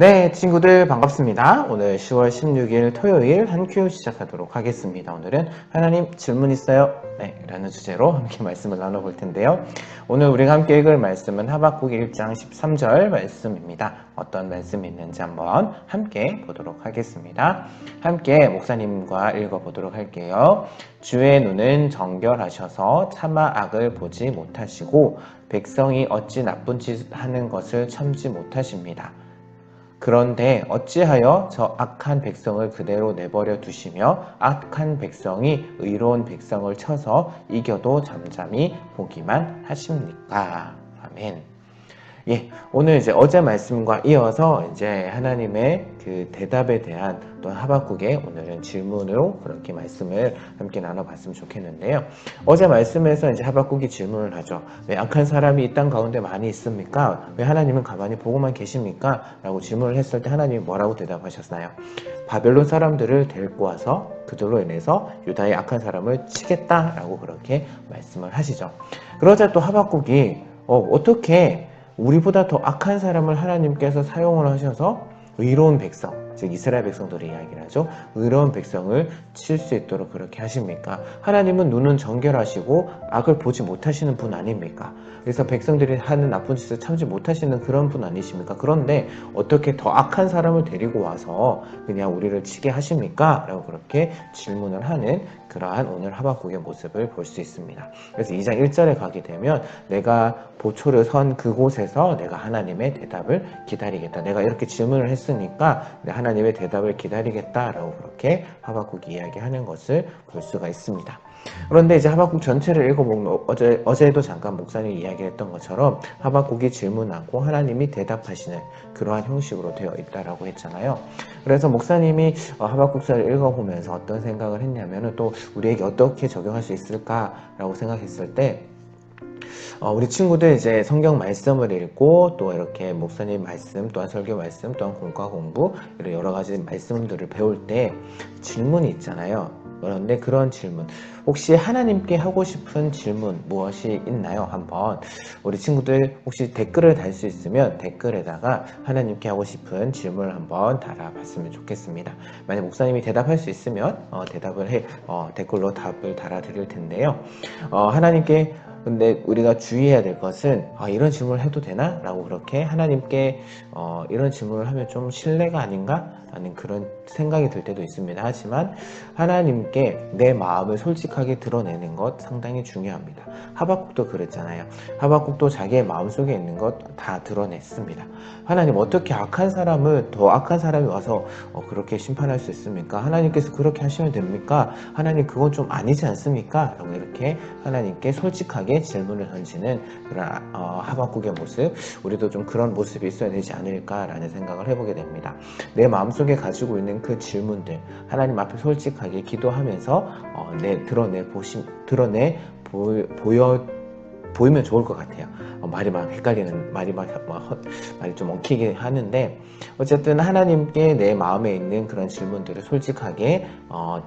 네, 친구들 반갑습니다. 오늘 10월 16일 토요일 한큐 시작하도록 하겠습니다. 오늘은 하나님 질문 있어요? 네, 라는 주제로 함께 말씀을 나눠볼 텐데요. 오늘 우리가 함께 읽을 말씀은 하박국 1장 13절 말씀입니다. 어떤 말씀이 있는지 한번 함께 보도록 하겠습니다. 함께 목사님과 읽어보도록 할게요. 주의 눈은 정결하셔서 차마 악을 보지 못하시고 백성이 어찌 나쁜 짓 하는 것을 참지 못하십니다. 그런데 어찌하여 저 악한 백성을 그대로 내버려 두시며 악한 백성이 의로운 백성을 쳐서 이겨도 잠잠히 보기만 하십니까? 아멘. 예, 오늘 이제 어제 말씀과 이어서 이제 하나님의 그 대답에 대한 또 하박국의 오늘은 질문으로 그렇게 말씀을 함께 나눠봤으면 좋겠는데요. 어제 말씀에서 이제 하박국이 질문을 하죠. 왜 악한 사람이 이 땅 가운데 많이 있습니까? 왜 하나님은 가만히 보고만 계십니까? 라고 질문을 했을 때 하나님이 뭐라고 대답하셨나요? 바벨론 사람들을 데리고 와서 그들로 인해서 유다의 악한 사람을 치겠다라고 그렇게 말씀을 하시죠. 그러자 또 하박국이 어, 어떻게 우리보다 더 악한 사람을 하나님께서 사용을 하셔서 의로운 백성, 즉 이스라엘 백성들의 이야기를 하죠. 의로운 백성을 칠 수 있도록 그렇게 하십니까? 하나님은 눈은 정결하시고 악을 보지 못하시는 분 아닙니까? 그래서 백성들이 하는 나쁜 짓을 참지 못하시는 그런 분 아니십니까? 그런데 어떻게 더 악한 사람을 데리고 와서 그냥 우리를 치게 하십니까? 라고 그렇게 질문을 하는 그러한 오늘 하박국의 모습을 볼 수 있습니다. 그래서 2장 1절에 가게 되면 내가 보초를 선 그곳에서 내가 하나님의 대답을 기다리겠다. 내가 이렇게 질문을 했으니까 하나님의 대답을 기다리겠다라고 그렇게 하박국이 이야기하는 것을 볼 수가 있습니다. 그런데 이제 하박국 전체를 읽어보면 어제, 어제도 잠깐 목사님이 이야기했던 것처럼 하박국이 질문하고 하나님이 대답하시는 그러한 형식으로 되어 있다라고 했잖아요. 그래서 목사님이 어, 하박국서를 읽어보면서 어떤 생각을 했냐면은 또 우리에게 어떻게 적용할 수 있을까라고 생각했을 때 어, 우리 친구들 이제 성경 말씀을 읽고 또 이렇게 목사님 말씀 또한 설교 말씀 또한 공과 공부 이런 여러 가지 말씀들을 배울 때 질문이 있잖아요. 그런데 그런 질문 혹시 하나님께 하고 싶은 질문 무엇이 있나요? 한번 우리 친구들 혹시 댓글을 달 수 있으면 댓글에다가 하나님께 하고 싶은 질문을 한번 달아봤으면 좋겠습니다. 만약 목사님이 대답할 수 있으면 어, 대답을 해 어, 댓글로 답을 달아드릴 텐데요. 어, 하나님께 근데 우리가 주의해야 될 것은 아, 이런 질문을 해도 되나? 라고 그렇게 하나님께 어, 이런 질문을 하면 좀 신뢰가 아닌가? 라는 그런 생각이 들 때도 있습니다. 하지만 하나님께 내 마음을 솔직하게 드러내는 것 상당히 중요합니다. 하박국도 그랬잖아요. 하박국도 자기의 마음속에 있는 것 다 드러냈습니다. 하나님 어떻게 악한 사람을 더 악한 사람이 와서 어, 그렇게 심판할 수 있습니까? 하나님께서 그렇게 하시면 됩니까? 하나님 그건 좀 아니지 않습니까? 이렇게 하나님께 솔직하게 질문을 던지는 그런 어, 하박국의 모습 우리도 좀 그런 모습이 있어야 되지 않을까라는 생각을 해보게 됩니다. 내 마음속 에 가지고 있는 그 질문들 하나님 앞에 솔직하게 기도하면서 어, 내 드러내 보시 드러내 보, 보여 보이면 좋을 것 같아요. 어, 말이 막 헷갈리는 말이 막, 막 말이 좀 엉키게 하는데 어쨌든 하나님께 내 마음에 있는 그런 질문들을 솔직하게 어,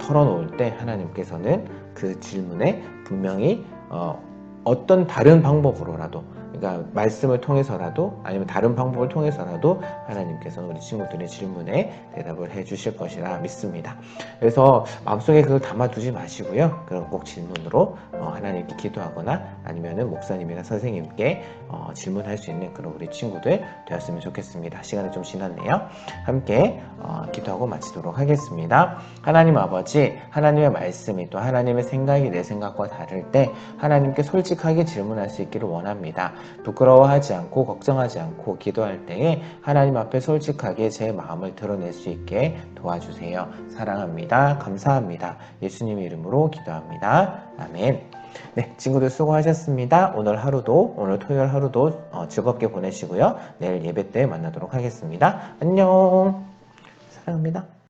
털어놓을 때 하나님께서는 그 질문에 분명히 어, 어떤 다른 방법으로라도 그러니까 말씀을 통해서라도 아니면 다른 방법을 통해서라도 하나님께서 우리 친구들의 질문에 대답을 해 주실 것이라 믿습니다. 그래서 마음속에 그걸 담아두지 마시고요. 그런 꼭 질문으로 어, 하나님께 기도하거나 아니면은 목사님이나 선생님께 어, 질문할 수 있는 그런 우리 친구들 되었으면 좋겠습니다. 시간이 좀 지났네요. 함께 어, 기도하고 마치도록 하겠습니다. 하나님 아버지, 하나님의 말씀이 또 하나님의 생각이 내 생각과 다를 때 하나님께 솔직하게 질문할 수 있기를 원합니다. 부끄러워하지 않고 걱정하지 않고 기도할 때에 하나님 앞에 솔직하게 제 마음을 드러낼 수 있게 도와주세요. 사랑합니다. 감사합니다. 예수님 이름으로 기도합니다. 아멘. 네, 친구들 수고하셨습니다. 오늘 하루도, 오늘 토요일 하루도 어, 즐겁게 보내시고요. 내일 예배 때 만나도록 하겠습니다. 안녕. 사랑합니다.